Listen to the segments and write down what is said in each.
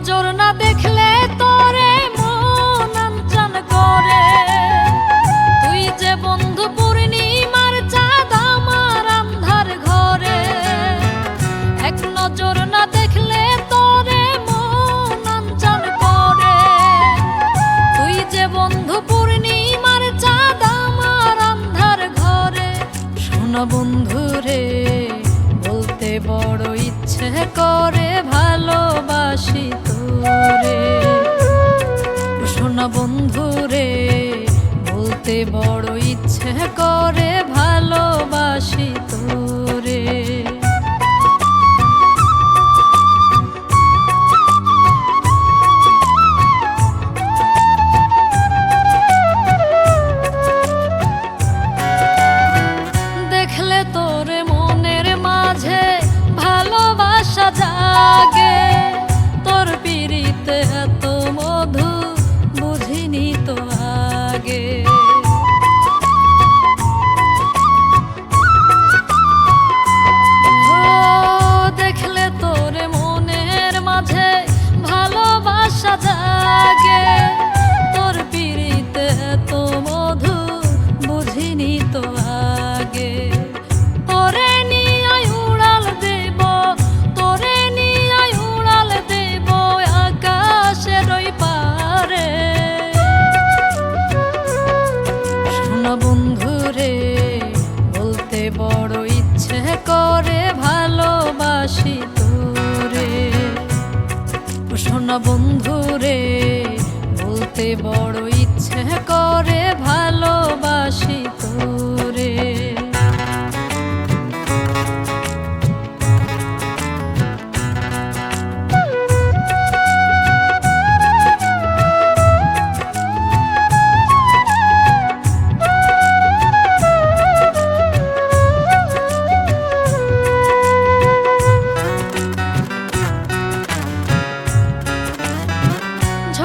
নজর না দেখলে শোনো বন্ধুরে বলতে বড়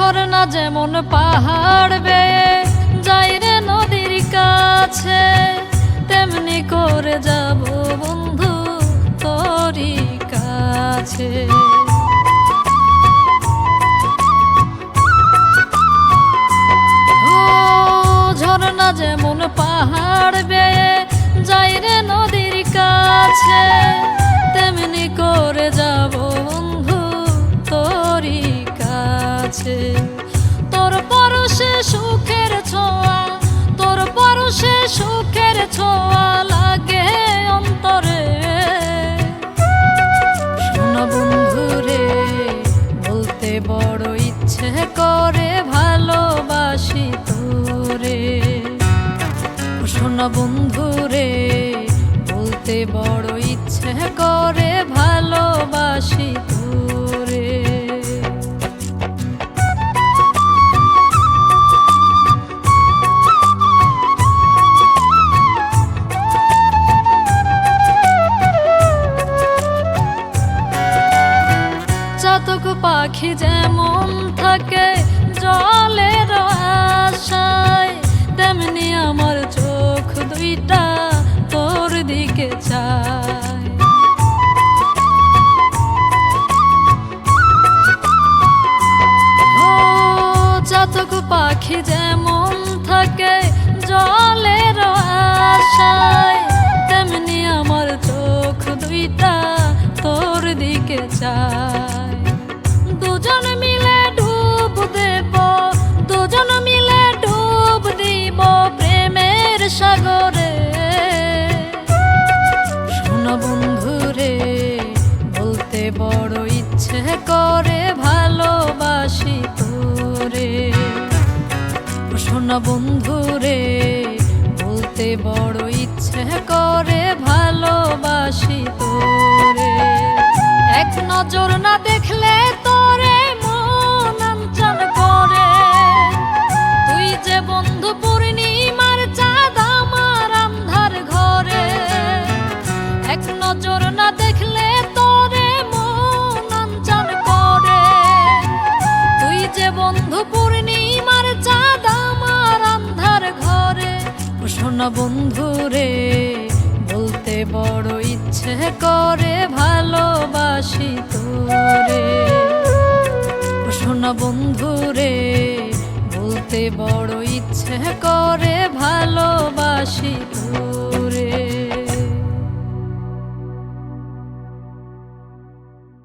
ঝর্ণা যেমন পাহাড় বেয়ে যাই রে নদীর কাছে, তেমনি করে যাব বন্ধু তোরই কাছে। ঝর্ণা যেমন পাহাড় বেয়ে যাই রে নদীর কাছে কাছে তোর পরশে সুখের ছোঁয়া, তোর পরশে সুখের ছোঁয়া লাগে অন্তরে। শোনো বন্ধু রে বলতে বড় ইচ্ছে করে ভালোবাসি তোরে। শোনো বন্ধু রে বলতে বড় ইচ্ছে করে ভালোবাসি তোরে। চাতক পাখি যেমন থাকে, জলের আশায়, তেমনি আমার চোখ দুইটা তোর দিকে চায়। চাতক পাখি যেমন থাকে, জলের আশায়, তেমনি আমার চোখ দুইটা তোর দিকে চায়। বড় ইচ্ছে করে ভালোবাসি তোরে। এক নজর না দেখলে তোরে শোনো রে বলতে বড় ইচ্ছে করে ভালোবাসি তোরে। শোনা বন্ধু রে বলতে বড় ইচ্ছে করে ভালোবাসি তোরে।